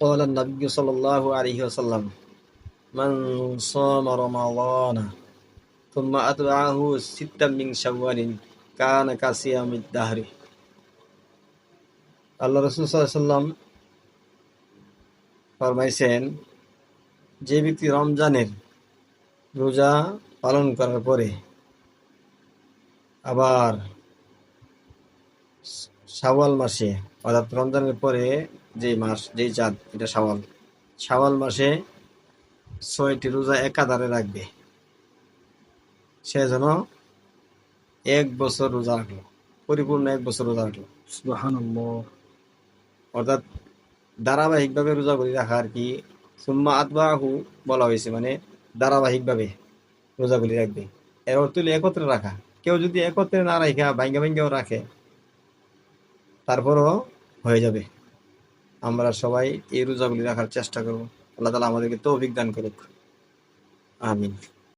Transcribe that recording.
قال النبي صلى الله عليه وسلم من صام رمضان ثم أتبعه ستا من شوال كان كصيام الدهر আল্লাহ রসুল সাল্লাম ফরমাইছেন যে ব্যক্তি রমজানের রোজা পালন করার পরে আবার শাওয়াল মাসে অর্থাৎ রমজানের পরে যে মাস যেই চাঁদ এটা শাওয়াল। শাওয়াল মাসে ছয়টি রোজা একাধারে রাখবে। সে যেন এক বছর রোজা রাখল পরিপূর্ণ এক বছর রোজা রাখল। অর্থাৎ ধারাবাহিকভাবে রোজাগুলি রাখা আর কি সুম্মা আতবাহু বলা হয়েছে মানে ধারাবাহিকভাবে রোজাগুলি রাখবে। এর অর্থ হলো একত্রে রাখা। কেউ যদি একত্রে না রাখা ভাঙ্গা ভাঙ্গাও রাখে তারপরও হয়ে যাবে। আমরা সবাই এই রোজাগুলি রাখার চেষ্টা করব। আল্লাহ তালা আমাদেরকে তো অভিজ্ঞান করুক। আমিন।